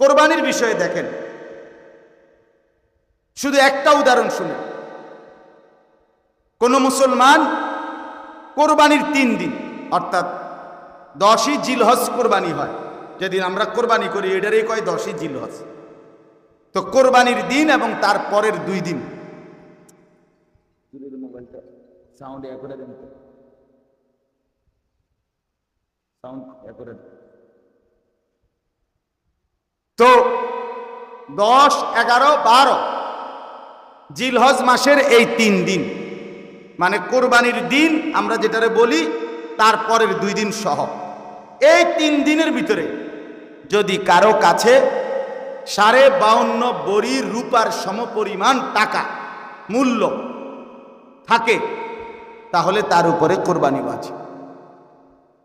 কোরবানির বিষয়ে দেখেন। শুধু একটা উদাহরণ শুনে কোন মুসলমান কোরবানির তিন দিন, অর্থাৎ দশই জিলহজ কোরবানি হয়। যেদিন আমরা কোরবানি করি, এটারই কয় দশই জিলহজ। তো কোরবানির দিন এবং তার পরের দুই দিন। সাউন্ড সাউন্ড তো দশ, এগারো, বারো। জিলহজ মাসের এই তিন দিন। মানে কোরবানির দিন আমরা যেটারে বলি তারপরের দুই দিন সহ। এই তিন দিনের ভিতরে যদি কারও কাছে সাড়ে বাউন্ন বড়ি রূপার সমপরিমাণ টাকা, মূল্য থাকে, তাহলে তার উপরে কোরবানি বাজে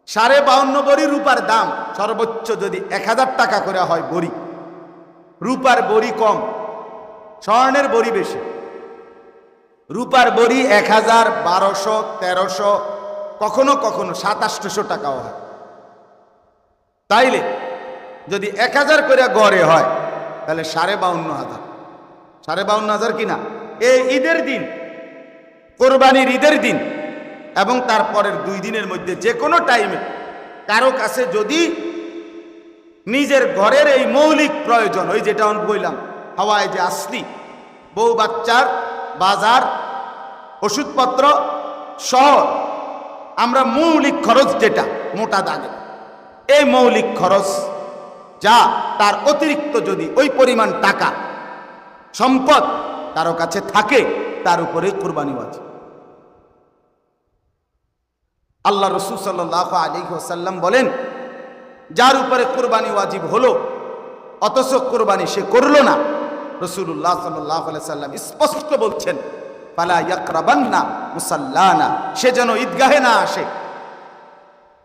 সাড়ে বাউন্ন বড়ি রূপার দাম সর্বোচ্চ যদি এক হাজার টাকা করে হয় বড়ি রূপার বড়ি কম, স্বর্ণের বড়ি বেশি। রূপার বড়ি এক হাজার বারোশো, তেরোশো, কখনো কখনো সাতাশশো টাকাও হয়। তাইলে যদি এক হাজার করে গড়ে হয়, তাহলে সাড়ে বাউন্ন হাজার। সাড়ে বাউন্ন হাজার কিনা? এই ঈদের দিন, কোরবানির ঈদের দিন এবং তারপরের দুই দিনের মধ্যে যে কোনো টাইমে কারও কাছে যদি নিজের ঘরের এই মৌলিক প্রয়োজন, ওই যেটা আমি বললাম, হাওয়ায় যে আসলি, বউ বাচ্চার বাজার, ওষুধপত্র সহ আমরা মৌলিক খরচ যেটা, মোটা দাগে। এই মৌলিক খরচ যা তার অতিরিক্ত যদি ওই পরিমাণ টাকা, সম্পদ কারও কাছে থাকে, তার উপরে কোরবানি আছে আল্লাহ রসুল সাল্লাহ আলী ওসাল্লাম বলেন যার উপরে কোরবানি ওয়াজিব হলো, অথচ কোরবানি সে করল না। রসুল্লাহ সাল্লাহ সাল্লাম স্পষ্ট বলছেন পালা ইয়াকরাবান্না মুসাল্লানা সে যেন ঈদগাহে না আসে,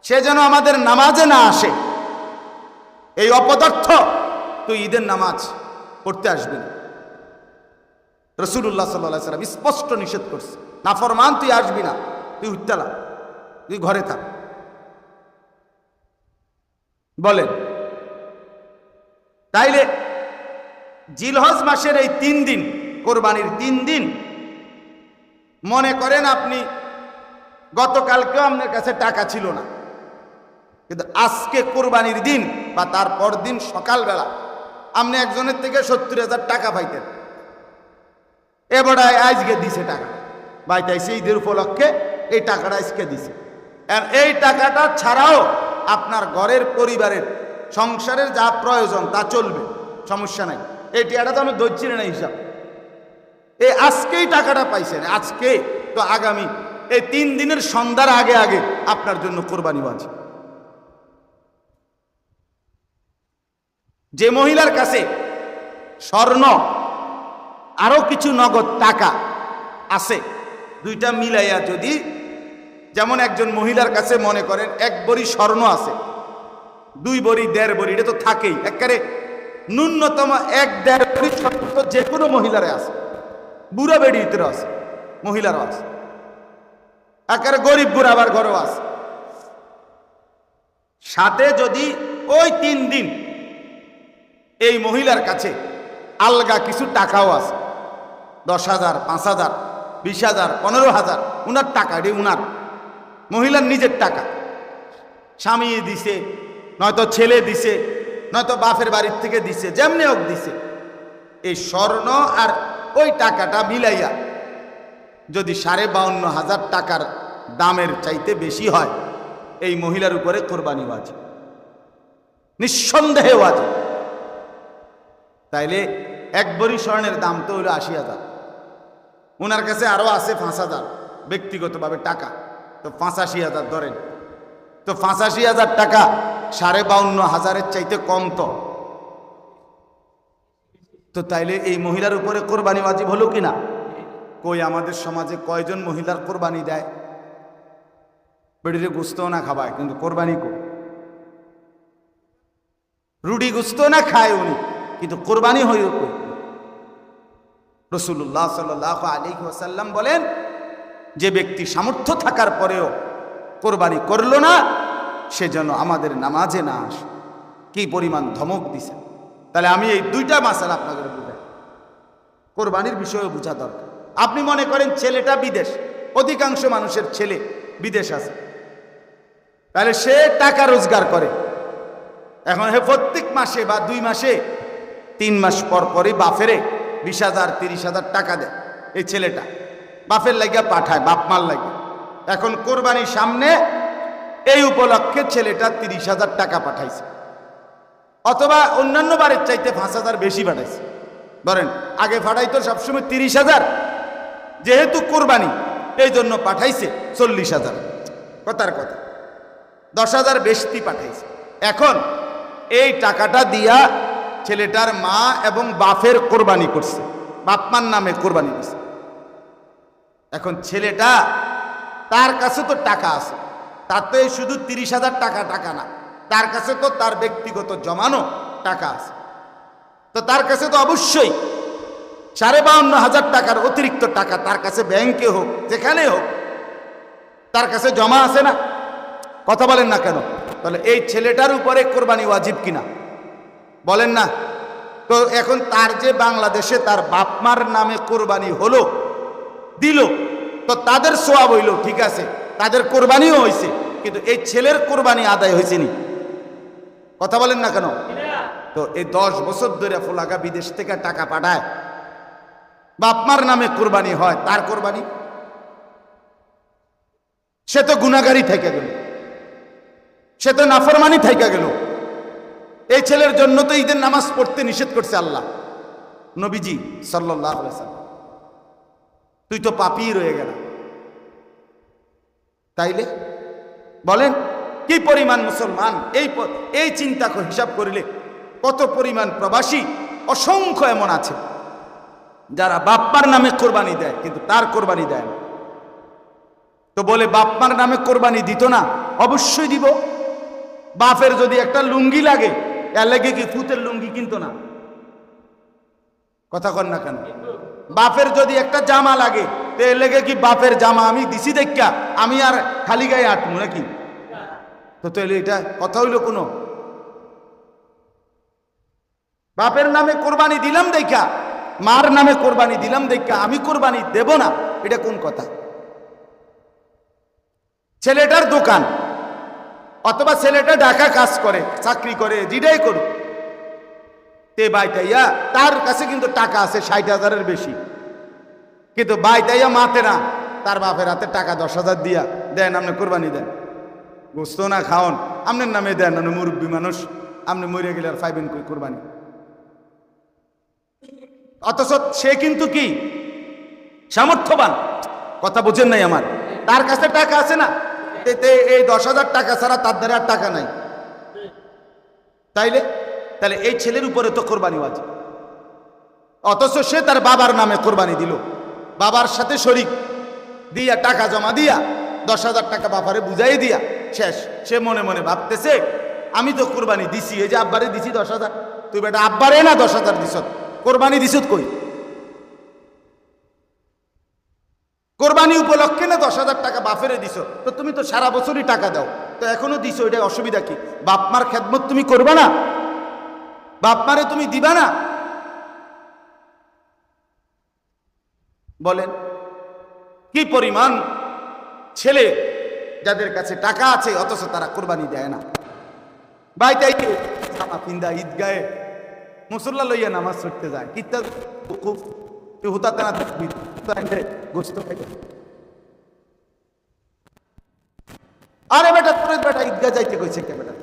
সে যেন আমাদের নামাজে না আসে। এই অপদার্থ, তুই ঈদের নামাজ পড়তে আসবি না। রসুল্লাহ সাল্লাহ সাল্লাম স্পষ্ট নিষেধ করছে না ফরমান তুই আসবি না, তুই উত্তালা তুই ঘরে থাক। বলেন। তাইলে জিলহজ মাসের এই তিন দিন, কোরবানির তিন দিন, মনে করেন আপনি, গতকালকেও আপনার কাছে টাকা ছিল না। কিন্তু আজকে কোরবানির দিন বা তারপর দিন সকালবেলা আপনি একজনের থেকে সত্তর হাজার টাকা পাইতেন। এবারে আজকে দিছে টাকা। বাইতাইছে ঈদের উপলক্ষে এই টাকাটা আজকে দিছে। আর এই টাকাটা ছাড়াও আপনার ঘরের পরিবারের, সংসারের যা প্রয়োজন তা চলবে, সমস্যা নাই। এই টাকাটা তো আমি ধরছি না হিসাব। এই আজকেই টাকাটা পাইছেন, আজকে। তো আগামী এই তিন দিনের সন্ধ্যার আগে আগে আপনার জন্য কোরবানি আছে। যে মহিলার কাছে স্বর্ণ, আরও কিছু নগদ টাকা আছে, দুইটা মিলাইয়া যদি যেমন একজন মহিলার কাছে মনে করেন, এক বড়ি স্বর্ণ আছে, দুই বড়ি, দেড় বড়ি, এটা তো থাকেই। একেবারে ন্যূনতম এক দেড় বড়ি স্বর্ণ তো যে কোনো মহিলারে আছে। বুড়া বেড়িতে আছে, মহিলারও আছে। একেবারে গরিব বুড়া আবার ঘরেও আছে। সাথে যদি ওই তিন দিন এই মহিলার কাছে আলগা কিছু টাকাও আছে, দশ হাজার, পাঁচ হাজার, বিশ হাজার, পনেরো হাজার, উনার টাকা রে উনার। মহিলার নিজের টাকা। স্বামী দিছে, নয়তো ছেলে দিছে, নয়তো বাপের বাড়ির থেকে দিছে, যেমনি হোক দিছে। এই স্বর্ণ আর ওই টাকাটা মিলাইয়া যদি সাড়ে বাউন্ন হাজার টাকার দামের চাইতে বেশি হয়, এই মহিলার উপরে কোরবানি আছে। নিঃসন্দেহে আছে। তাইলে এক বড়ি স্বর্ণের দাম তো হইল আশি হাজার। ওনার কাছে আরও আছে পাঁচ হাজার ব্যক্তিগতভাবে টাকা। তো পাঁচাশি হাজার ধরেন। তো পাঁচাশি হাজার টাকা সাড়ে বাউন্ন হাজারের চাইতে কম তো। তো তাইলে এই মহিলার উপরে কোরবানি ওয়াজিব হলো কি না কই আমাদের সমাজে কয়জন মহিলার কোরবানি দেয়? বেড়িরে গুস্তও না খাবায়, কিন্তু কোরবানি কো রুটি গুস্ত না খায় উনি, কিন্তু কোরবানি কই? রসুল্লাহ সাল্লাহ আলী ওসাল্লাম বলেন যে ব্যক্তি সামর্থ্য থাকার পরেও কোরবানি করল না, সে যেন আমাদের নামাজে না আসে। কি পরিমাণ ধমক দিছে। তাহলে আমি এই দুইটা মাসালা আপনাকে বুঝাই। কোরবানির বিষয়ে বোঝা দরকার। আপনি মনে করেন ছেলেটা বিদেশ। অধিকাংশ মানুষের ছেলে বিদেশ আছে। তাহলে সে টাকা রোজগার করে। এখন হে প্রত্যেক মাসে বা দুই মাসে তিন মাস পর পরই বাফেরে বিশ হাজার, তিরিশ হাজার টাকা দেয় এই ছেলেটা। বাপের লাগিয়া পাঠায়, বাপ মার লাগে এখন কোরবানির সামনে এই উপলক্ষে ছেলেটা তিরিশ হাজার টাকা পাঠাইছে। অথবা অন্যান্য বারের চাইতে পাঁচ হাজার বেশি পাঠাইছে। ধরেন, আগে পাঠাইতো সবসময় তিরিশ হাজার, যেহেতু কোরবানি, এই জন্য পাঠাইছে চল্লিশ হাজার। কথার কথা, দশ হাজার বেশি পাঠাইছে। এখন এই টাকাটা দিয়া ছেলেটার মা এবং বাফের কোরবানি করছে। বাপমার নামে কোরবানি করছে এখন ছেলেটা তার কাছে তো টাকা আছে। তার তাতে শুধু তিরিশ হাজার টাকা টাকা না। তার কাছে তো তার ব্যক্তিগত জমানো টাকা আছে। তো তার কাছে তো অবশ্যই সাড়ে বাউন্ন হাজার টাকার অতিরিক্ত টাকা তার কাছে ব্যাংকে হোক, যেখানে হোক, তার কাছে জমা আছে না। কথা বলেন না কেন? তাহলে এই ছেলেটার উপরে কোরবানি ওয়াজিব কিনা? বলেন না। তো এখন তার যে বাংলাদেশে তার বাপমার নামে কোরবানি হলো দিল। তো তাদের সোয়াব হইল, ঠিক আছে, তাদের কোরবানিও হয়েছে কিন্তু এই ছেলের কোরবানি আদায় হয়েছে নি। কথা বলেন না কেন? তো এই দশ বছর ধরে ফোলাকা বিদেশ থেকে টাকা পাঠায়। বাপমার নামে কোরবানি হয়, তার কোরবানি। সে তো গুণাগারি থেকে গেল। সে তো নাফরমানি থেকে গেল। এই ছেলের জন্য তো ঈদের নামাজ পড়তে নিষেধ করছে আল্লাহ। নবীজি সাল্লাহ তুই তো পাপি রয়ে গেল তাইলে? বলেন, কি পরিমাণ মুসলমান? এই এই চিন্তা হিসাব করিলে কত পরিমাণ প্রবাসী অসংখ্য এমন আছে, যারা বাপ্পার নামে কোরবানি দেয়, কিন্তু তার কোরবানি দেয় না। তো বলে, বাপ্পার নামে কোরবানি দিত না, অবশ্যই দিব। বাপের যদি একটা লুঙ্গি লাগে, এর লেগে কি ফুতের লুঙ্গি কিনতো না? কথা কর না কেন? বাপের যদি একটা জামা লাগে, তো এর লেগে কি বাপের জামা আমি দিছি দেখা আমি আর খালি গায়ে আটমু নাকি? তো তাহলে এটা কথা হইল কোনো? বাপের নামে কোরবানি দিলাম দেখা মার নামে কোরবানি দিলাম দেখা আমি কোরবানি দেব না, এটা কোন কথা? ছেলেটার দোকান, অথবা ছেলেটা ঢাকা কাজ করে, চাকরি করে, যেটাই করুক। তে বাইটাইয়া তার কাছে কিন্তু টাকা আছে ষাট হাজারের বেশি। কিন্তু বাইটাইয়া মাতে না, তার বাপের হাতে টাকা দশ হাজার দিয়া, দেন আপনি কোরবানি দেন। গোস্ত না খাওন আপনার নামে দেন, আপনি মুরব্বী মানুষ, আপনি মরে গেলে আর ফাইবেন কই কোরবানি? অথচ সে কিন্তু কি? সামর্থ্যবান। কথা বুঝেন নাই আমার। তার কাছে টাকা আছে না এই দশ হাজার টাকা ছাড়া তার দ্বারা আর টাকা নাই। তাইলে তাহলে এই ছেলের উপরে তো কোরবানি আছে। অথচ সে তার বাবার নামে কোরবানি দিল। বাবার সাথে শরিক। দিয়া টাকা জমা দিয়া, দশ হাজার টাকা বাবারে বুঝাই দিয়া, শেষ। সে মনে মনে ভাবতেছে, আমি তো কোরবানি দিছি, এই যে আব্বারে দিছি দশ হাজার। তুই বেটা আব্বারে না দশ হাজার দিস কোরবানি দিস কই? কোরবানি উপলক্ষে না দশ হাজার টাকা বাফেরে দিছ? তো তুমি তো সারা বছরই টাকা দাও। তো এখনও দিছো এটা অসুবিধা কি? বাপমার খেদমত তুমি করবে না? বাপমারে তুমি দিবা না? বলেন, কি পরিমাণ ছেলে যাদের কাছে টাকা আছে, অথচ তারা কোরবানি দেয় না? বাইটাই জামা পিন্দা ঈদগায়ে মুসল্লা লইয়া নামাজ ছুটতে যায়। কিত্তা খুব তুই হুতাতে না গোস্ত খাইতে আরে বেটা, তোর বেটা ঈদগা যাইতে কইছে কে বেটা?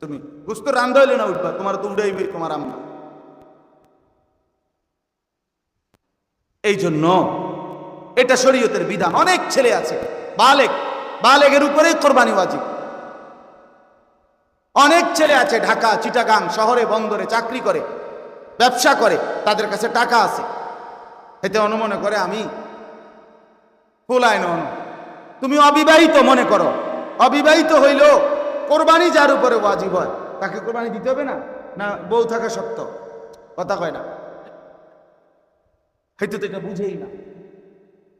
তুমি। গোস্ত রান্ধা হইলে না উঠবা, তোমার তো উড়াইবে, তোমার আম্মা। এই জন্য এটা শরীয়তের বিধান। অনেক ছেলে আছে, বালেক বালেগের উপরে কোরবানি ওয়াজিব। অনেক ছেলে আছে ঢাকা, চিটাগাং, শহরে, বন্দরে চাকরি করে, ব্যবসা করে, তাদের কাছে টাকা আছে। এতে অনুমনে করে আমি পোলায় নন। তুমি অবিবাহিত মনে করো। অবিবাহিত হইল কোরবানি যার উপরে ওয়াজিব হয়, তাকে কোরবানি দিতে হবে না? না, বউ থাকা সত্য। কথা কয় না। হয়তো তো এটা বুঝেই না।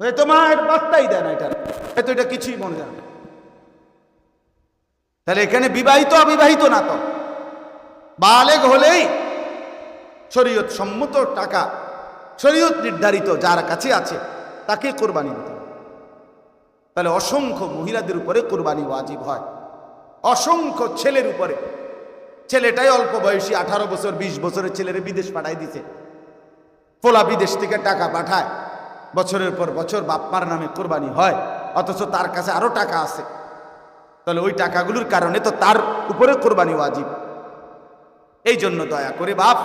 হয়তো মা এটা পাত্তাই দেয় না এটা হয়তো এটা কিছুই মনে যায়। তাহলে এখানে বিবাহিত, অবিবাহিত না তো। বালেগ হলেই শরীয়ত সম্মত টাকা, শরীয়ত নির্ধারিত যার কাছে আছে, তাকে কোরবানি দিতে তাহলে অসংখ্য মহিলাদের উপরে কোরবানি ওয়াজিব হয়। অসংখ্য ছেলের উপরে। ছেলেটাই অল্প বয়সী, আঠারো বছর, বিশ বছরের ছেলেরে বিদেশ পাঠাই দিছে। পোলা বিদেশ থেকে টাকা পাঠায়। বছরের পর বছর বাপমার নামে কোরবানি হয়, অথচ তার কাছে আরও টাকা আছে। তাহলে ওই টাকাগুলোর কারণে তো তার উপরে কোরবানি ওয়াজিব। এই জন্য দয়া করে বাপ,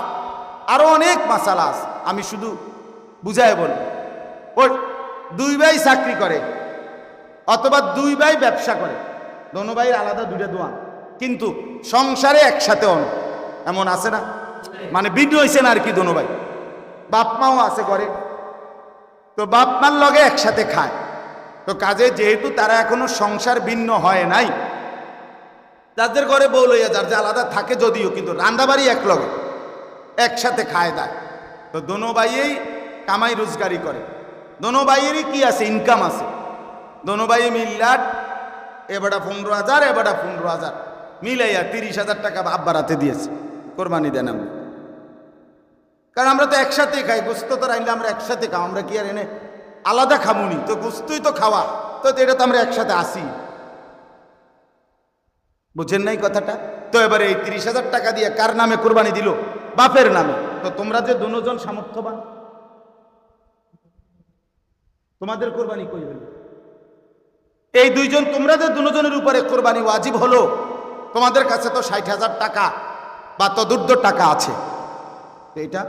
আরও অনেক মাসালা আছে। আমি শুধু বুঝায় বলব, ওই দুই ভাই চাকরি করে, অথবা দুই ভাই ব্যবসা করে। দোনো ভাইয়ের আলাদা, দুইটা দোয়ান। কিন্তু সংসারে একসাথে অন। এমন আছে না? মানে ভিন্ন হয়েছে না আর কি দোনো ভাই? বাপ মাও আছে করে তো বাপ মার লগে একসাথে খায়। তো কাজে যেহেতু তারা এখনও সংসার ভিন্ন হয় নাই, যাদের ঘরে বউ লইয়া যার যে আলাদা থাকে যদিও, কিন্তু রান্দাবাড়ি এক লগে, একসাথে খায় দেয় তো দোনো ভাইয়েই কামাই রোজগারি করে। দোনো ভাইয়েরই কি আছে? ইনকাম আছে। দোনো ভাই মিল্লাট এবারটা পনেরো হাজার, এবারটা পনেরো হাজার। মিলাইয়া তিরিশ হাজার টাকা বাপ বাড়াতে দিয়েছে। কোরবানি দেন আমরা। কারণ আমরা তো একসাথে খাই, গোস্ত তো রাইলে আমরা একসাথে খাও, আমরা কি আর এনে আলাদা খামুনি? তো গোস্তই তো খাওয়া, তো এটা তো আমরা একসাথে আসি। বুঝেন নাই কথাটা? তো এবারে এই তিরিশ হাজার টাকা দিয়ে কার নামে কোরবানি দিল? বাপের নামে। তো তোমরা যে দুজন সামর্থ্যবান, তোমাদের কোরবানি কই হলো? এই দুইজন তোমরাদের দুজনের উপরে কোরবানি ওয়াজিব হলো, তোমাদের কাছে তো ষাট হাজার টাকা বা তদুর্ধ টাকা আছে। এটা?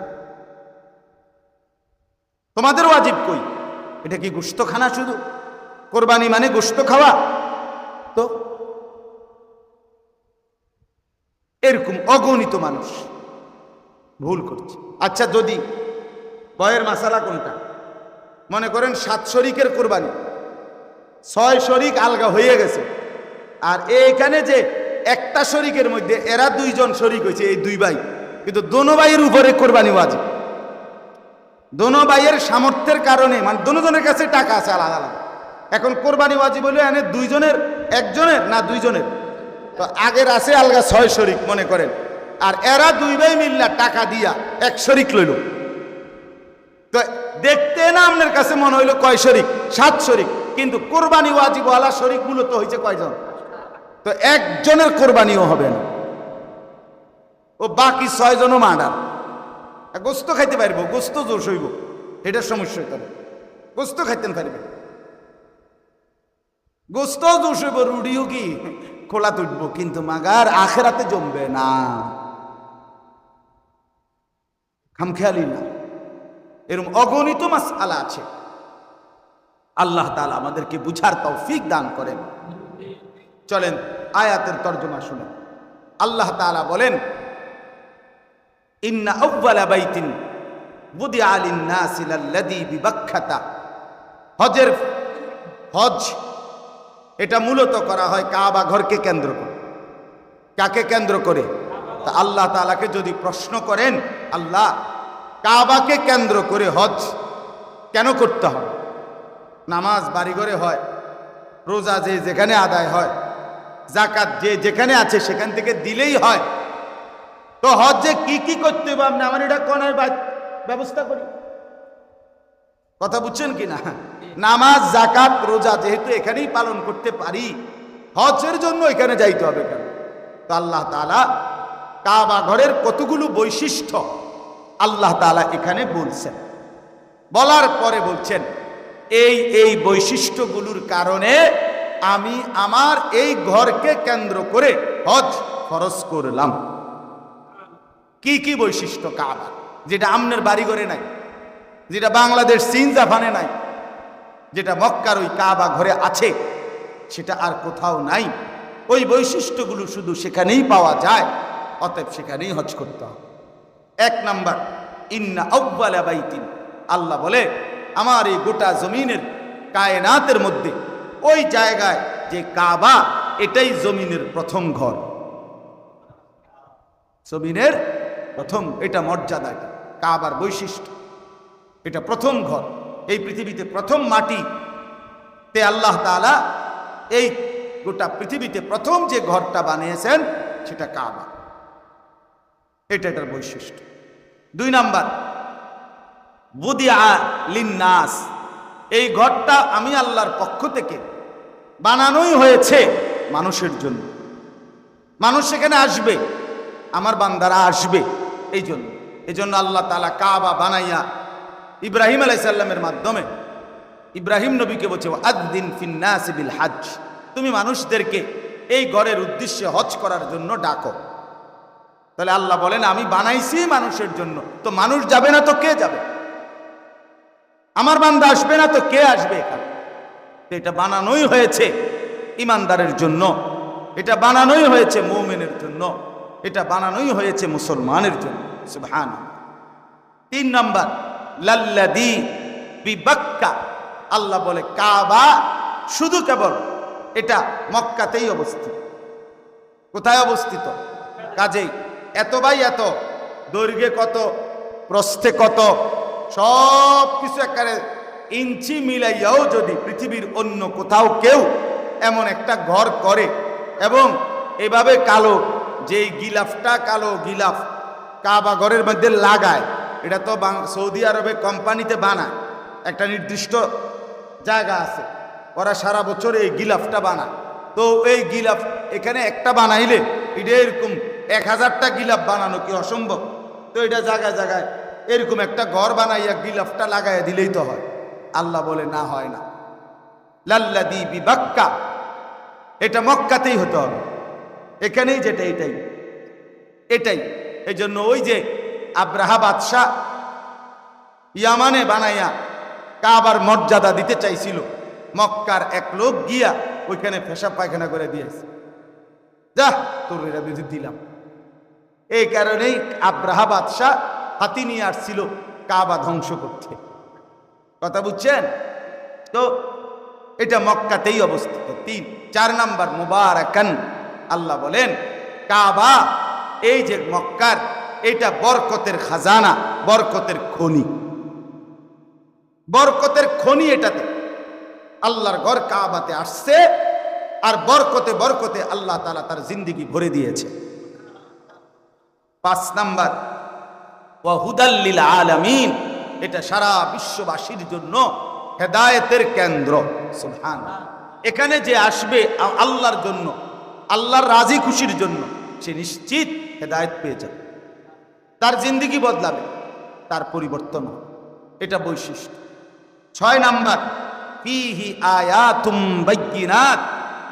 তোমাদের ওয়াজিব কই? এটা কি গোস্ত খানা শুধু? কোরবানি মানে গোস্ত খাওয়া? তো? এরকম অগণিত মানুষ ভুল করছে। আচ্ছা যদি বয়ের মাসালা কোনটা? মনে করেন সাত শরিকের কোরবানি। ছয় শরিক আলগা হয়ে গেছে। আর এইখানে যে একটা শরিকের মধ্যে এরা দুইজন শরিক হয়েছে এই দুই ভাই। কিন্তু দোনো ভাইয়ের উপরে কোরবানি ওয়াজিব। দোনো ভাইয়ের সামর্থ্যের কারণে মানে দুজনের কাছে টাকা আছে আলাদা আলাদা। এখন কোরবানি ওয়াজিব হলে এনে দুইজনের, একজনের না দুইজনের? তো আগের আছে আলগা ছয় শরিক, মনে করেন। আর এরা দুই ভাই মিল্লা টাকা দিয়া এক শরিক লইল। তো দেখতে না আপনার কাছে মনে হইল কয় শরিক? সাত শরিক। কিন্তু কোরবানি ওয়াজিব আলা শরিক মূলত হয়েছে কয়জন? তো একজনের কোরবানিও হবে না। ও বাকি ছয়জনও মার্ডার। গোস্ত খাইতে পারব, গোস্ত জোর সইব এটার সমস্যা হইতে গোস্ত খাইতেন পারবে। গোস্ত জোর সইব রুডিও কি? খোলা তুটবো, কিন্তু মাগার আখেরাতে জমবে না। খামখেয়ালি না। এরকম অগণিত মাস আলা আছে। আল্লাহ তালা আমাদেরকে বুঝার তৌফিক দান করেন। চলেন, আয়াতের তর্জমা শুনেন। আল্লাহ তালা বলেন, ইন্না আউ্বালা বাইতিন বুদি আলিন নাসিলাল্লাদি বিবাক্ষাতা হজের হজ, এটা মূলত করা হয় কাবা ঘরকে কেন্দ্র করে। কাকে কেন্দ্র করে? তা আল্লাহ তালাকে যদি প্রশ্ন করেন, আল্লাহ, কাবাকে কেন্দ্র করে হজ কেন করতে হবে? নামাজ বাড়িঘরে হয়, রোজা যে যেখানে আদায় হয় জাকাত যে যেখানে আছে সেখান থেকে দিলেই হয়। তো হজে কি কি করতে হবে আপনি? আমার এটা কনার ব্যবস্থা করি। কথা বুঝছেন কি না? নামাজ জাকাত রোজা যেহেতু এখানেই পালন করতে পারি, হজের জন্য এখানে যাইতে হবে কেন? তো আল্লাহ তালা কাবা ঘরের কতগুলো বৈশিষ্ট্য আল্লাহ তালা এখানে বলছেন। বলার পরে বলছেন এই এই বৈশিষ্ট্যগুলোর কারণে আমি আমার এই ঘরকে কেন্দ্র করে হজ খরচ করলাম। কি কি বৈশিষ্ট্য কাবা? যেটা আমনের বাড়ি ঘরে নাই, যেটা বাংলাদেশ চীন, জাপানে নাই, যেটা মক্কার ওই কাবা ঘরে আছে, সেটা আর কোথাও নাই। ওই বৈশিষ্ট্যগুলো শুধু সেখানেই পাওয়া যায়, অতএব সেখানেই হজ করতে হবে। এক নাম্বার, ইন্না আব্বালা বাইতিন। আল্লাহ বলে আমার এই গোটা জমিনের কায়নাতের মধ্যে, ওই জায়গায় যে কাবা, এটাই জমিনের প্রথম ঘর। জমিনের প্রথম, এটা মর্যাদা এটা, কাবার বৈশিষ্ট্য। এটা প্রথম ঘর। এই পৃথিবীতে প্রথম মাটি, তে আল্লাহ তাআলা এই গোটা পৃথিবীতে প্রথম যে ঘরটা বানিয়েছেন, সেটা কাবা। এটা এটার বৈশিষ্ট্য। দুই নাম্বার বুদিয়া লিন্নাস। এই ঘরটা আমি আল্লাহর পক্ষ থেকে বানানোই হয়েছে মানুষের জন্য। মানুষ সেখানে আসবে, আমার বান্দারা আসবে এই জন্য। এই জন্য আল্লাহ তালা কাবা বানাইয়া ইব্রাহিম আলাইসাল্লামের মাধ্যমে ইব্রাহিম নবীকে বলছে আদিন ফিন্নাস বিল হাজ তুমি মানুষদেরকে এই ঘরের উদ্দেশ্যে হজ করার জন্য ডাকো। তাহলে আল্লাহ বলেন, আমি বানাইছি মানুষের জন্য। তো মানুষ যাবে না তো কে যাবে? আমার বান্দা আসবে না তো কে আসবে এখানে? এটা বানানোই হয়েছে ইমানদারের জন্য। এটা বানানোই হয়েছে মৌমেনের জন্য। এটা বানানোই হয়েছে মুসলমানের জন্য। তিন নম্বর লাল্লাদি বিবাক্কা। আল্লাহ বলে, কাবা শুধু কেবল এটা মক্কাতেই অবস্থিত। কোথায় অবস্থিত? কাজেই। এত বাই এত, দৈর্ঘ্যে কত, প্রস্থে কত সব কিছু একেবারে ইঞ্চি মিলাইয়াও যদি পৃথিবীর অন্য কোথাও কেউ এমন একটা ঘর করে, এবং এভাবে কালো, যেই গিলাফটা কালো গিলাফ কাবা ঘরের মধ্যে লাগায়, এটা তো সৌদি আরবে কোম্পানিতে বানায়, একটা নির্দিষ্ট জায়গা আছে, ওরা সারা বছর এই গিলাফটা বানায়। তো এই গিলাফ এখানে একটা বানাইলে, এটা এরকম এক হাজারটা গিলাফ বানানো কি অসম্ভব? তো এটা জায়গায় জায়গায় এরকম একটা ঘর বানাইয়া গিলাফটা লাগাইয়া দিলেই তো হয়। আল্লাহ বলে, না, হয় না। লাল্লাদি বিবাক্কা। এটা মক্কাতেই হতে হবে। এখানেই যেটা এটাই। এটাই। এই জন্য ওই যে আব্রাহা বাদশাহ ইয়ামানে বানাইয়া কাবার মর্যাদা দিতে চাইছিল, মক্কার এক লোক গিয়া ওইখানে পেশাব পায়খানা করে দিয়েছে। যা, তোর দিলাম। এই কারণেই আব্রাহা বাদশাহ হাতি নিয়ে আসছিল কাবা ধ্বংস করতে। কথা বুঝছেন? তো এটা মক্কাতেই অবস্থিত। তিন, চার নাম্বার মুবারাকান, আল্লাহ বলেন, কাবা, এই যে মক্কার, এটা বরকতের খাজানা, বরকতের খনি। বরকতের খনি এটাতে। আল্লাহর ঘর কাবাতে আসছে, আর বরকতে বরকতে আল্লাহ তালা তার জিন্দিগি ভরে দিয়েছে। পাঁচ নাম্বার ওয়াহুদাল্লিল আলামিন। এটা সারা বিশ্ববাসীর জন্য হেদায়েতের কেন্দ্র। সুবহান এখানে যে আসবে আল্লাহর জন্য, আল্লাহর রাজি খুশির জন্য, সে নিশ্চিত হেদায়েত পেয়ে যাবে। তার জিন্দিগি বদলাবে, তার পরিবর্তন এটা বৈশিষ্ট্য। ছয় নাম্বার, ফিহি আয়াতুম বাইয়িনাত।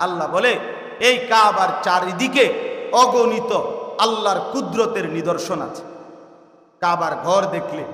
আল্লাহ বলে, এই কাবার চারিদিকে অগণিত আল্লাহর কুদরতের নিদর্শন আছে। কাবার ঘর দেখলে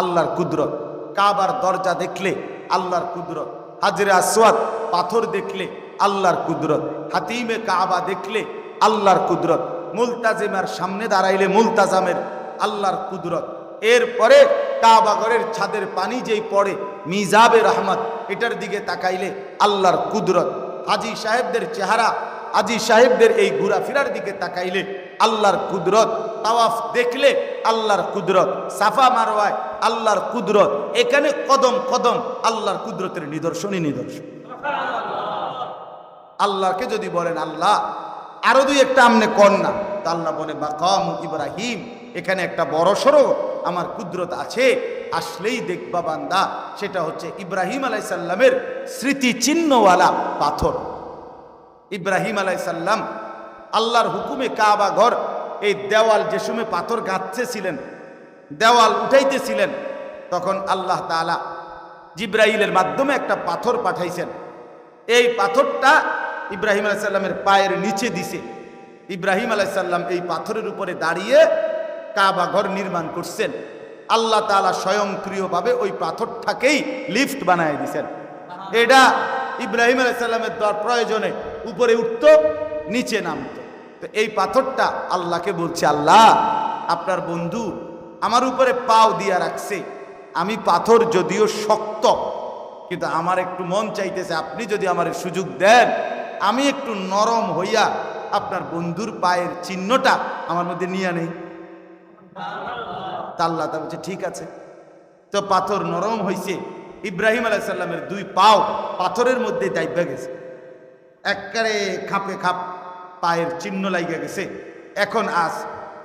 আল্লাহর কুদরত, কাবার দরজা দেখলে আল্লাহর কুদরত, হাজরে আসওয়াদ, পাথর দেখলে আল্লাহর কুদরত, হাতিমে কাবা দেখলে আল্লাহর কুদরত, মুলতাজিমার সামনে দাঁড়াইলে মুলতাজামের আল্লাহর কুদরত। এরপরে কাবাগরের ছাদের পানি যেই পড়ে, মিজাবে রহমত, এটার দিকে তাকাইলে আল্লাহর কুদরত। হাজি সাহেবদের চেহারা হাজি সাহেবদের এই ঘোরাফেরার দিকে তাকাইলে আল্লাহর কুদরত, তাওয়াফ দেখলে আল্লাহর কুদরত, সাফা মারোয়ায় আল্লাহর কুদরত, এখানে কদম কদম আল্লাহর কুদরতের নিদর্শনই নিদর্শন। আল্লাহকে যদি বলেন, আল্লাহ, আরও দুই একটা আমনে কর না। তা আল্লাহ বলে বাকাম ইব্রাহিম, এখানে একটা বড় সড়ো আমার কুদরত আছে, আসলেই দেখবা বান্দা, সেটা হচ্ছে ইব্রাহিম আলাইসাল্লামের স্মৃতিচিহ্নওয়ালা পাথর। ইব্রাহিম আলাইসাল্লাম আল্লাহর হুকুমে কাবা ঘর, এই দেওয়াল যে সময় পাথর গাঁথতেছিলেন, দেওয়াল উঠাইতেছিলেন, তখন আল্লাহ তাআলা জিব্রাইলের মাধ্যমে একটা পাথর পাঠাইছেন। এই পাথরটা ইব্রাহিম আলাইসাল্লামের পায়ের নিচে দিছে। ইব্রাহিম আলাইসাল্লাম এই পাথরের উপরে দাঁড়িয়ে কাবা ঘর নির্মাণ করছেন। আল্লাহ তাআলা স্বয়ংক্রিয়ভাবে ওই পাথরটাকেই লিফট বানায় দিছেন। এটা ইব্রাহিম আলাইসাল্লামের প্রয়োজনে উপরে উঠত, নিচে নামতো। তো এই পাথরটা আল্লাহকে বলছে, আল্লাহ, আপনার বন্ধু আমার উপরে পাও দিয়া রাখছে। আমি পাথর যদিও শক্ত, কিন্তু আমার একটু মন চাইতেছে, আপনি যদি আমার সুযোগ দেন, আমি একটু নরম হইয়া আপনার বন্ধুর পায়ের চিহ্নটা আমার মধ্যে নিয়ে নেই। তা আল্লাহ তা বলছে, ঠিক আছে। তো পাথর নরম হইছে। ইব্রাহিম আলাইসাল্লামের দুই পাও পাথরের মধ্যে দায়িত্ব গেছে। একবারে খাপে খাপ পায়ের চিহ্ন লাইগা গেছে। এখন আজ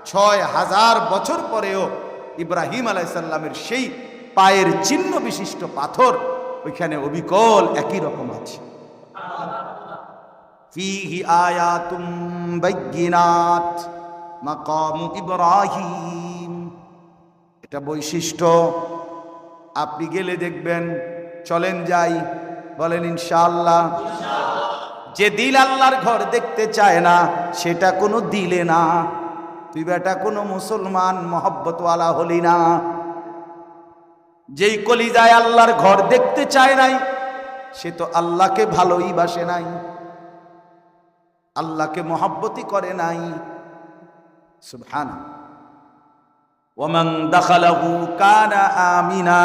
ছয় হাজার বছর পরেও ইব্রাহিম আলাইসাল্লামের সেই পায়ের চিহ্ন বিশিষ্ট পাথর ওইখানে অবিকল একই রকম আছে। ফিহি আয়াতুম বাইয়িনাত মাকামু ইব্রাহিম। এটা বৈশিষ্ট্য। আপনি গেলে দেখবেন, চলেন যাই, বলেন ইনশাআল্লাহ। যে দিল আল্লাহর ঘর দেখতে চায় না, সেটা কোনো দিলে না। তুই বেটা কোনো মুসলমান মহব্বতওয়ালা হলি না। যেই কলিজায় আল্লাহর ঘর দেখতে চায় নাই, সে তো আল্লাহকে ভালোই বাসে নাই, আল্লাহকে মহব্বতই করে নাই। কানা আমিনা।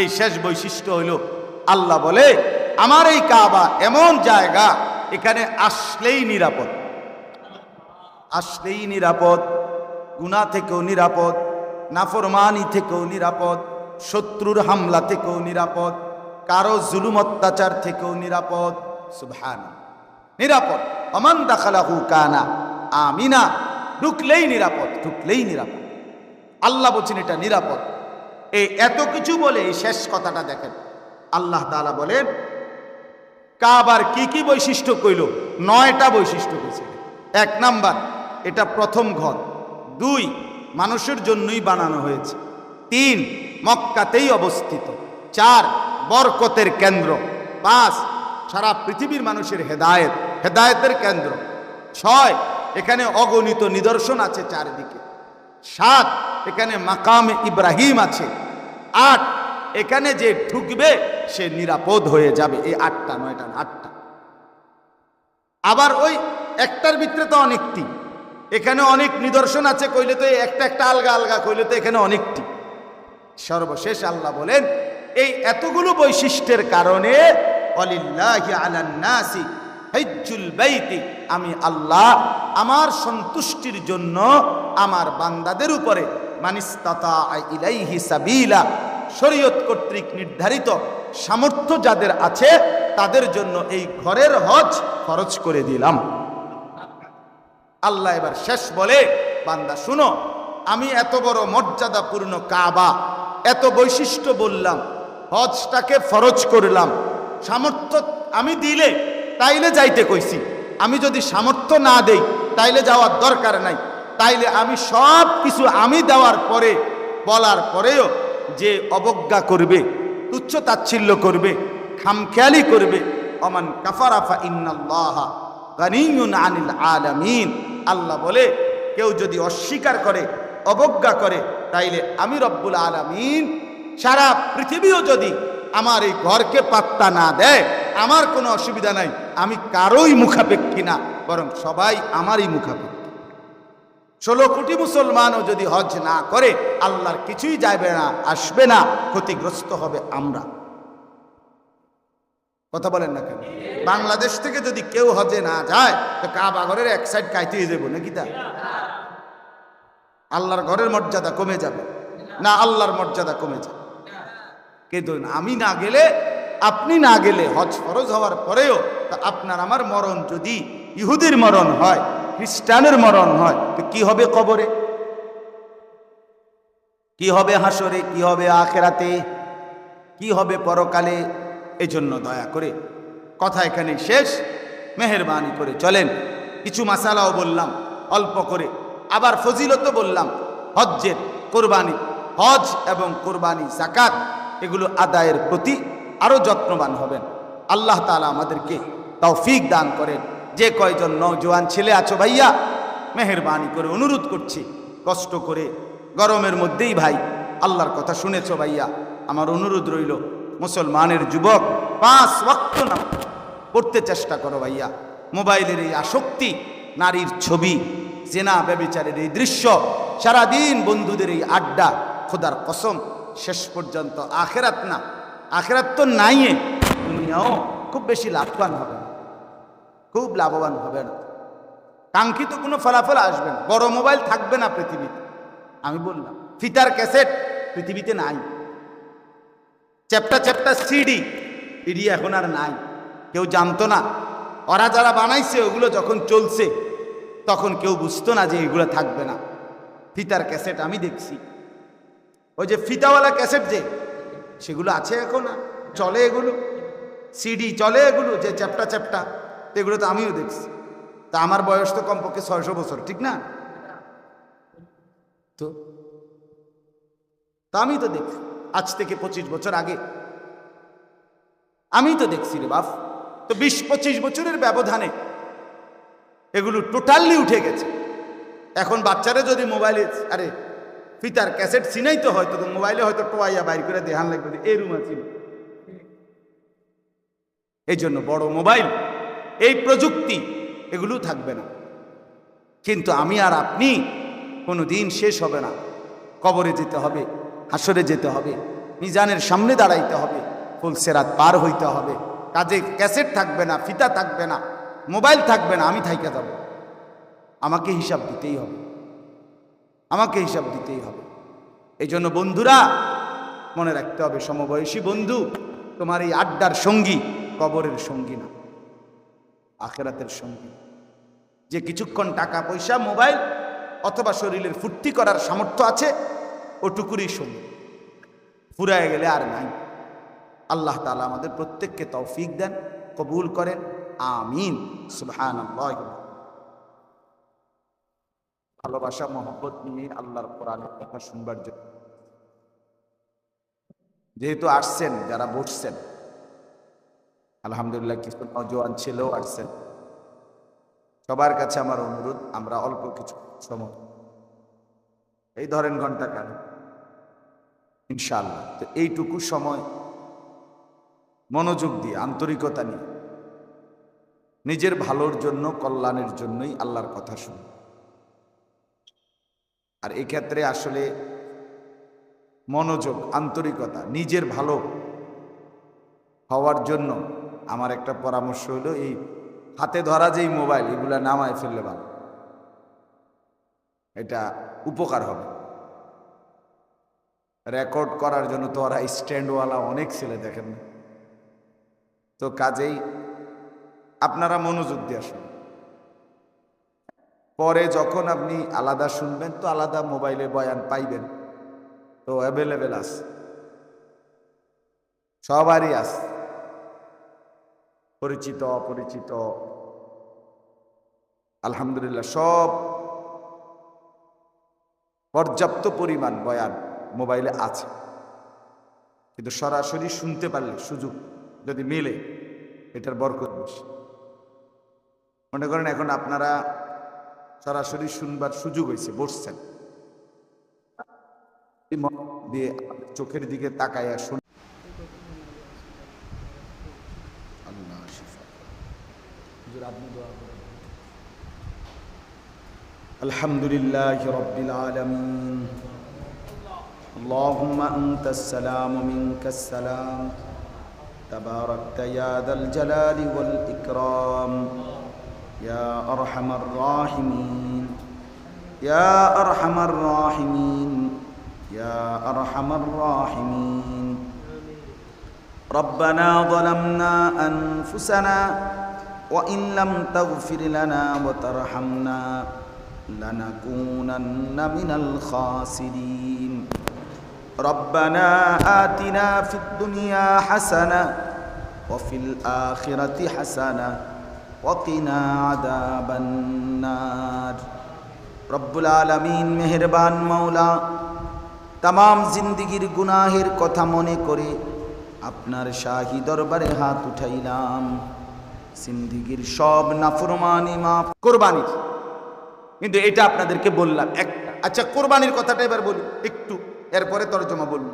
এই শেষ বৈশিষ্ট্য হইল, আল্লাহ বলে, আমার এই কাবা এমন জায়গা এখানে আসলেই নিরাপদ। আসলেই নিরাপদ, গুনাহ থেকেও নিরাপদ, নাফরমানি থেকেও নিরাপদ, শত্রুর হামলা থেকেও নিরাপদ, কারও জুলুম অত্যাচার থেকেও নিরাপদ। সুবহান নিরাপদ। অমান দাখালাহু কানা আমিনা। ঢুকলেই নিরাপদ ঢুকলেই নিরাপদ। আল্লাহ বলছেন এটা নিরাপদ। এই এত কিছু বলে এই শেষ কথাটা দেখেন। আল্লাহ তালা বলেন কাবার কি কি বৈশিষ্ট্য কইল? নয়টা বৈশিষ্ট্য কইছে। এক নাম্বার, এটা প্রথম ঘর। দুই, মানুষের জন্যই বানানো হয়েছে। তিন, মক্কাতেই অবস্থিত। চার, বরকতের কেন্দ্র। পাঁচ, সারা পৃথিবীর মানুষের হেদায়েত, হেদায়েতের কেন্দ্র। ছয়, এখানে অগণিত নিদর্শন আছে চারিদিকে। সাত, এখানে মাকাম ইব্রাহিম আছে। আট এখানে যে ঢুকবে, সে নিরাপদ হয়ে যাবে। এই আটটা, নয়টা আটটা। আবার ওই একটার ভিতরে তো অনেকটি। এখানে অনেক নিদর্শন আছে, কইলে তো একটা একটা আলগা আলগা, কইলে তো এখানে অনেকটি। সর্বশেষ আল্লাহ বলেন, এই এতগুলো বৈশিষ্ট্যের কারণে আমি আল্লাহ আমার সন্তুষ্টির জন্য আমার বান্দাদের উপরে মানিস্তাতা ইলাইহি সাবিলা শরীয়ত কর্তৃক নির্ধারিত সামর্থ্য যাদের আছে, তাদের জন্য এই ঘরের হজ খরচ করে দিলাম। আল্লাহ এবার শেষ বলে, বান্দা, শুনো, আমি এত বড় মর্যাদাপূর্ণ কাবা, এত বৈশিষ্ট্য বললাম, হজটাকে ফরজ করলাম, সামর্থ্য আমি দিলে তাইলে যাইতে কইছি, আমি যদি সামর্থ্য না দেই, তাইলে যাওয়ার দরকার নাই, তাইলে আমি সব কিছু আমি দেওয়ার পরে, বলার পরেও যে অবজ্ঞা করবে, তুচ্ছ তাচ্ছিল্য করবে, খামখেয়ালি করবে, অমান কাফারাফা ইন্নাল্লাহা আল্লাহ বলে, কেউ যদি অস্বীকার করে, অবজ্ঞা করে, তাইলে আমি রব্বুল আলামিন সারা পৃথিবীও যদি আমার এই ঘরকে পাত্তা না দেয়, আমার কোনো অসুবিধা নাই, আমি কারোই মুখাপেক্ষী না, বরং সবাই আমারই মুখাপেক্ষী। ষোলো কোটি মুসলমানও যদি হজ না করে, আল্লাহর কিছুই যাবে না, আসবে না, ক্ষতিগ্রস্ত হবে আমরা। কথা বলেন না কেন? বাংলাদেশ থেকে যদি কেউ হজে না যায়, তো কাবা ঘরের এক সাইড কাইতেই যাব নাকি তা? আল্লাহর ঘরের মর্যাদা কমে যাবে, না আল্লাহর মর্যাদা কমে যাবে? কিন্তু আমি না গেলে, আপনি না গেলে হজ ফরজ হওয়ার পরেও, তা আপনার আমার মরণ যদি ইহুদির মরণ হয় খ্রিস্টানের মরণ হয়, তো কি হবে কবরে? কি হবে হাসরে? কি হবে আখেরাতে? কি হবে পরকালে? এজন্য দয়া করে কথা এখানে শেষ। মেহরবানি করে চলেন। কিছু মাসালাও বললাম, অল্প করে। আবার ফজিলতও বললাম, হজ্জের কোরবানি, হজ এবং কোরবানি জাকাত এগুলো আদায়ের প্রতি আরও যত্নবান হবেন। আল্লাহ তালা আমাদেরকে তৌফিক দান করেন। যে কয়জন নৌজওয়ান ছেলে আছো ভাইয়া, মেহরবানি করে অনুরোধ করছি, কষ্ট করে, গরমের মধ্যেই ভাই, আল্লাহর কথা শুনেছ ভাইয়া, আমার অনুরোধ রইল, মুসলমানের যুবক, পাঁচ ওয়াক্ত নাম পড়তে চেষ্টা করো ভাইয়া, মোবাইলের এই আসক্তি, নারীর ছবি, জেনা ব্যবিচারের এই দৃশ্য, সারাদিন বন্ধুদের এই আড্ডা, খোদার কসম, শেষ পর্যন্ত আখেরাত না, আখেরাত তো নাইয়ে, দুনিয়াও খুব বেশি লাভবান হবে না। খুব লাভবান হবে না কাঙ্ক্ষিত কোনো ফলাফল আসবে না। বড় মোবাইল থাকবে না পৃথিবীতে। আমি বললাম, ফিতার ক্যাসেট পৃথিবীতে নাই। চ্যাপ্টা চ্যাপ্টা সিডি ইডি এখন আর নাই। কেউ জানতো না। ওরা যারা বানাইছে, ওগুলো যখন চলছে, তখন কেউ বুঝতো না যে এগুলো থাকবে না। ফিতার ক্যাসেট আমি দেখছি। ওই যে ফিতাওয়ালা ক্যাসেট যে, সেগুলো আছে এখন? চলে এগুলো? সিডি চলে এগুলো? যে চ্যাপটা চ্যাপটা? তো এগুলো তো আমিও দেখছি। তা আমার বয়স তো কমপক্ষে ছয়শো বছর, ঠিক না? তো? তা আমি তো দেখছি, আজ থেকে পঁচিশ বছর আগে। আমি তো দেখছি রে বাপ। তো বিশ পঁচিশ বছরের ব্যবধানে এগুলো টোটালি উঠে গেছে। এখন বাচ্চারা যদি মোবাইলে, আরে, ফিতার ক্যাসেট চিনাই তো হয়তো মোবাইলে হয়তো টোয়াইয়া বাইর করে দেহান লাগবে এই আছে। এই জন্য বড় মোবাইল এই প্রযুক্তি, এগুলো থাকবে না। কিন্তু আমি আর আপনি কোনো দিন শেষ হবে না। কবরে যেতে হবে, হাসরে যেতে হবে, মিজানের সামনে দাঁড়াইতে হবে ফুলসেরাত পার হইতে হবে। কাজে ক্যাসেট থাকবে না, ফিতা থাকবে না, মোবাইল থাকবে না, আমি থাইকে যাব। আমাকে হিসাব দিতেই হবে। আমাকে হিসাব দিতেই হবে। এই জন্য বন্ধুরা, মনে রাখতে হবে, সমবয়সী বন্ধু, তোমার এই আড্ডার সঙ্গী কবরের সঙ্গী না। আখেরাতের সঙ্গী। যে কিছুক্ষণ টাকা, পয়সা, মোবাইল অথবা শরীরের ফুর্তি করার সামর্থ্য আছে, ওটুকুরই সঙ্গী। ফুরায় গেলে আর নাই। আল্লাহ তালা আমাদের প্রত্যেককে তৌফিক দেন, কবুল করেন। আমিন। ভালোবাসা, মহব্বত নিয়ে আল্লাহর কোরআনের কথা শুনবার জন্য। যেহেতু আসছেন, যারা বসছেন আলহামদুলিল্লাহ, কিছু নজওয়ান ছেলেও আসছেন সবার কাছে আমার অনুরোধ, আমরা অল্প কিছু সময়। এই ধরেন ঘণ্টা কাল ইনশাআল্লাহ। তো এইটুকু সময় মনোযোগ দিয়ে, আন্তরিকতা নিয়ে। নিজের ভালোর জন্য, কল্যাণের জন্যই আল্লাহর কথা শুনুন। আর এক্ষেত্রে আসলে মনোযোগ, আন্তরিকতা, নিজের ভালো হওয়ার জন্য আমার একটা পরামর্শ হলো, এই হাতে ধরা যেই মোবাইল, এগুলা নামায় ফেললে ভালো। এটা উপকার হবে। রেকর্ড করার জন্য তো ওরা স্ট্যান্ডওয়ালা অনেক ছেলে, দেখেন না? তো কাজেই আপনারা মনোযোগ দিয়ে আসুন। পরে যখন আপনি আলাদা শুনবেন, তো আলাদা মোবাইলে বয়ান পাইবেন। তো অ্যাভেলেবেল আছে। সবারই আছে। পরিচিত, অপরিচিত। আলহামদুলিল্লাহ, সব পর্যাপ্ত পরিমাণ বয়ান মোবাইলে আছে। কিন্তু সরাসরি শুনতে পারলে সুযোগ যদি মেলে, এটার বরকত বেশি। মনে করেন এখন আপনারা সরাসরি শুনবার সুযোগ হয়েছে, বসছেন। দিয়ে চোখের দিকে তাকাইয়া শুন হুজুর আপনি দোয়া করেন الحمد لله رب العالمين اللهم أنت السلام منك السلام تباركت يا ذا الجلال والإكرام يا أرحم الراحمين يا أرحم الراحمين يا أرحم الراحمين ربنا ظلمنا أنفسنا وإن لم تغفر لنا وترحمنا لنكونن من الخاسرين ربنا آتنا في الدنيا حسنة وفي الآخرة حسنة وقنا عذاب النار رب العالمين মেহেরবান মাওলা তাম জিন্দিগির গুনাহের কথা মনে করে আপনার শাহী দরবারে হাত উঠাইলাম জিন্দিগির সব নাফরমানি মাফ। কোরবানির কিন্তু এটা আপনাদেরকে বললাম, একটা। আচ্ছা কোরবানির কথাটা এবার বলি, একটু। এরপরে তর্জমা বলুন